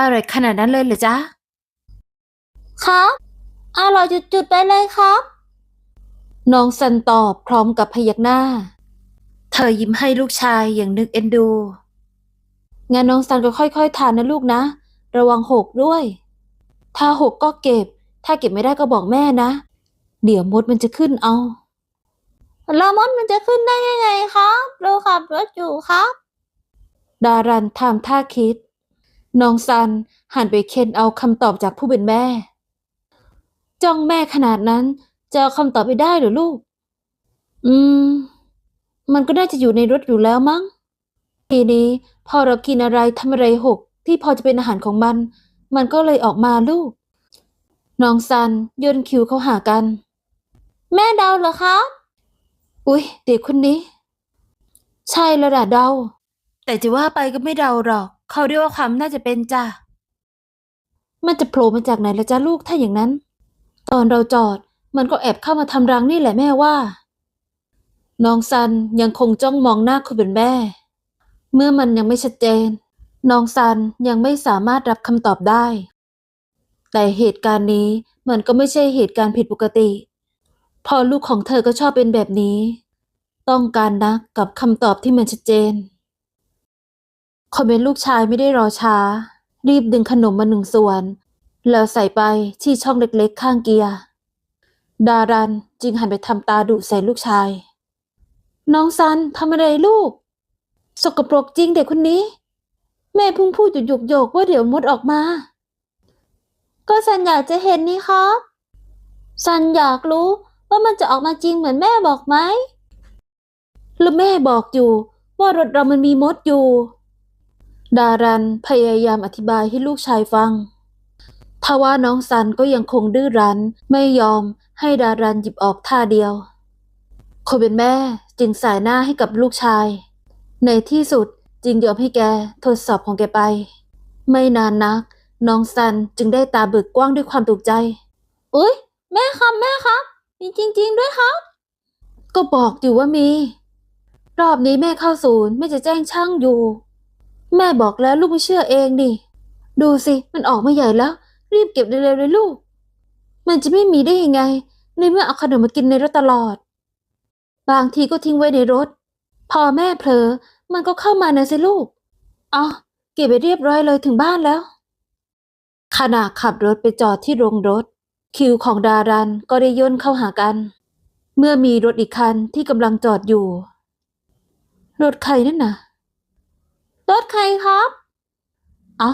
อร่อยขนาดนั้นเลยเหรอจ๊ะ ครับ อร่อยจุดๆไปเลยครับ น้องซันตอบพร้อมกับพยักหน้า เธอยิ้มให้ลูกชายอย่างนึกเอ็นดู งั้นน้องซันก็ค่อยๆทานนะลูกนะ ระวังหกด้วย ถ้าหกก็เก็บ ถ้าเก็บไม่ได้ก็บอกแม่นะ เดี๋ยวมดมันจะขึ้นเอาแล้วมดมันจะขึ้นได้ยังไงครับเราขับรถอยู่ครับ ดารันทำท่าคิด น้องซันหันไปเค้นเอาคำตอบจากผู้เป็นแม่ จ้องแม่ขนาดนั้น จะเอาคำตอบไปได้หรือลูก อืม มันก็น่าจะอยู่ในรถอยู่แล้วมั้ง ทีนี้พอเรากินอะไรทำอะไรหกที่พอจะเป็นอาหารของมัน มันก็เลยออกมาลูก น้องซันย่นคิวเข้าหากัน แม่ดาวเหรอครับอุ๊ย เด็กคนนี้ ใช่แล้วด่ะเดาแต่จะว่าไปก็ไม่เดาหรอก เขาเรียกว่าความน่าจะเป็นจ้ะ มันจะโผล่มาจากไหนละจ้าลูกถ้าอย่างนั้น ตอนเราจอดมันก็แอบเข้ามาทำรังนี่แหละแม่ว่า น้องซันยังคงจ้องมองหน้าคนเป็นแม่ เมื่อมันยังไม่ชัดเจน น้องซันยังไม่สามารถรับคำตอบได้ แต่เหตุการณ์นี้มันก็ไม่ใช่เหตุการณ์ผิดปกติ พอลูกของเธอก็ชอบเป็นแบบนี้ ต้องการนะกับคำตอบที่มันชัดเจน คนเป็นลูกชายไม่ได้รอช้า รีบดึงขนมมาหนึ่งส่วน แล้วใส่ไปที่ช่องเล็กๆ ข้างเกียร์ ดารันจึงหันไปทำตาดุใส่ลูกชาย น้องซันทำอะไรลูก สกปรกจริงเด็กคนนี้ แม่พุ่งพูดหยกหยกๆว่าเดี๋ยวมดออกมา ก็สันอยากจะเห็นนี่ครับสันอยากรู้ว่ามันจะออกมาจริงเหมือนแม่บอกไหมแล้วแม่บอกอยู่ว่ารถเรามันมีมดอยู่ ดารันพยายามอธิบายให้ลูกชายฟังทว่าน้องซันก็ยังคงดื้อรั้นไม่ยอมให้ดารันหยิบออกท่าเดียว คนเป็นแม่จึงสายหน้าให้กับลูกชาย ในที่สุดจึงยอมให้แกทดสอบของแกไป ไม่นานนัก น้องซันจึงได้ตาเบิกกว้างด้วยความตกใจอุ้ยแม่ครับแม่ครับมีจริง ๆ ด้วยครับ ก็บอกอยู่ว่ามี รอบนี้แม่เข้าศูนย์แม่จะแจ้งช่างอยู่ แม่บอกแล้วลูกไม่เชื่อเองดิ ดูสิมันออกมาใหญ่แล้ว รีบเก็บเร็วๆเลยลูก มันจะไม่มีได้ยังไง ในเมื่อเอาขนมมากินในรถตลอด บางทีก็ทิ้งไว้ในรถ พอแม่เผลอ มันก็เข้ามานะสิลูกเอเก็บไปเรียบร้อยเลยถึงบ้านแล้ว ขณะขับรถไปจอดที่โรงรถ คิวของดารันก็ได้ย่นเข้าหากัน เมื่อมีรถอีกคันที่กำลังจอดอยู่ รถใครนั่นน่ะ รถใครครับ อ๋อ